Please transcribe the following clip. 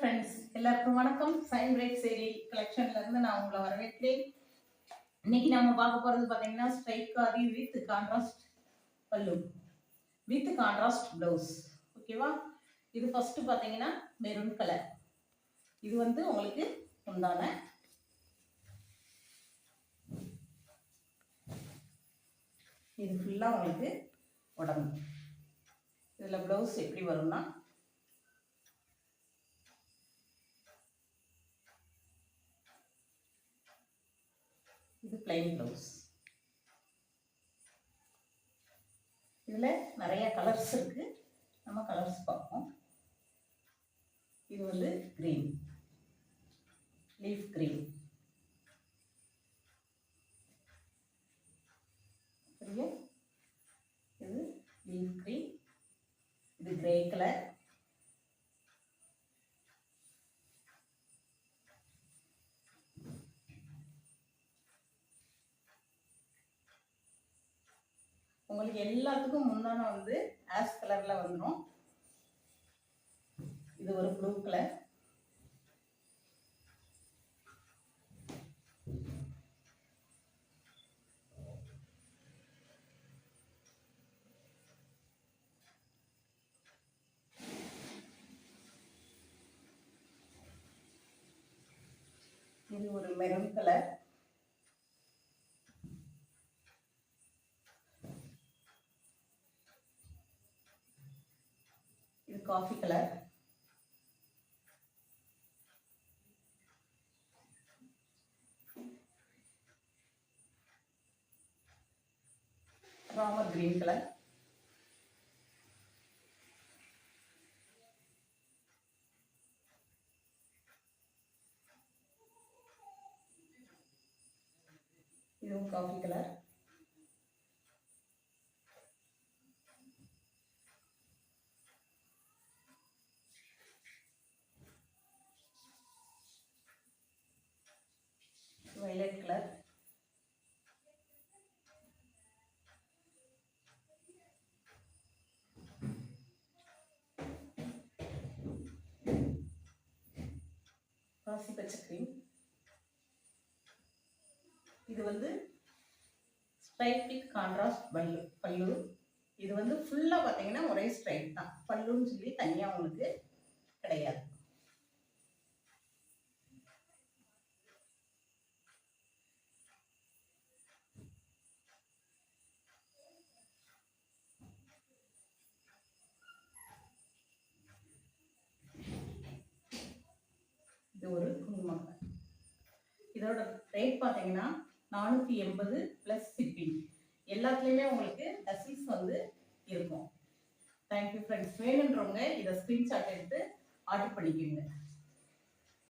Friends எல்லாருக்கும் வணக்கம். Sign break சேரி கலெக்ஷன்லேருந்து நான் உங்களை வரவேற்கிறேன். இன்னைக்கு நம்ம பார்க்க போகிறது பார்த்தீங்கன்னா strike khadi with contrast pallu. With contrast blouse ஓகேவா இது ஃபஸ்ட்டு பார்த்தீங்கன்னா மெரூன் கலர் இது வந்து உங்களுக்கு உண்டான இது ஃபுல்லாக உங்களுக்கு உடம்பு. இதில் ப்ளவுஸ் எப்படி வரும்னா இது பிளைன் ப்ளவுஸ் இதில் நிறைய கலர்ஸ் இருக்கு. நம்ம கலர்ஸ் பார்ப்போம். இது வந்து க்ரீன் லீஃப் க்ரீன் இது லீஃப் க்ரீன் இது கிரே கலர் உங்களுக்கு எல்லாத்துக்கும் முன்னான வந்து ஆஷ் கலரில் வந்துடும் இது ஒரு ப்ளூ கலர். இது ஒரு மெரூன் கலர். இது coffee colour Ramar green colour இதுவும் காஃபி பாசி பச்சை cream. இது வந்து ஸ்ட்ரைட் வித் கான்ட்ராஸ்ட் பல்லு பல்லு. இது வந்து ஃபுல்லாக பார்த்தீங்கன்னா ஒரே ஸ்ட்ரைட் தான். பல்லுன்னு சொல்லி தனியாக உங்களுக்கு கிடையாது இது ஒரு குங்குமம் இதோட ரேட் பார்த்தீங்கன்னா நானூற்றி எண்பது ப்ளஸ் ஷிப்பிங் எல்லாத்துலேயுமே உங்களுக்கு டசில்ஸ் வந்து இருக்கும். தேங்க்யூ ஃப்ரெண்ட்ஸ் வேணுன்றவங்க இதை ஸ்க்ரீன்ஷாட் எடுத்து ஆர்டர் பண்ணிக்கோங்க.